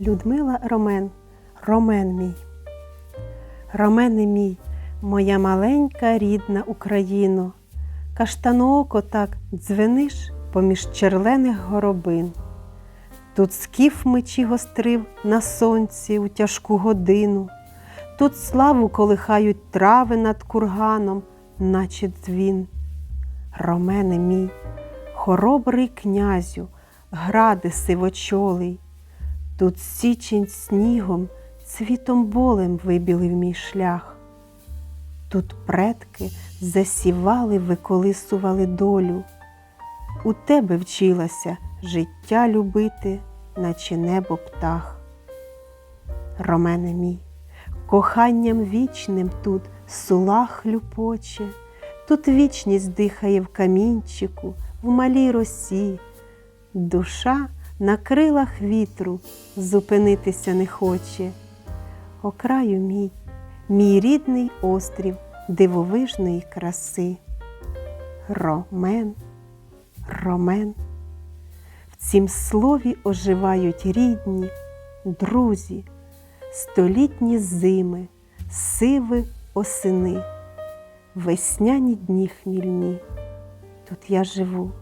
Людмила Ромен, Ромен мій. Ромене мій, моя маленька рідна Україно, каштанооко так дзвениш поміж черлених горобин. Тут скіф мечі гострив на сонці у тяжку годину, тут славу колихають трави над курганом, наче дзвін. Ромене мій, хоробрий князю, гради сивочолий, тут січень снігом, цвітом болем вибілив мій шлях. Тут предки засівали, виколисували долю. У тебе вчилася життя любити, наче небо птах. Ромене мій, коханням вічним тут сула хлюпоче, тут вічність дихає в камінчику, в малій росі, душа на крилах вітру зупинитися не хоче. О краю мій, мій рідний острів дивовижної краси. Ромен, ромен. В цім слові оживають рідні, друзі, столітні зими, сиви осени, весняні дні хмільні. Тут я живу,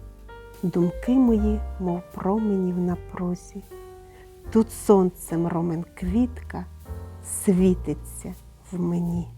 думки мої, мов промені в напрузі. Тут сонцем ромен квітка світиться в мені.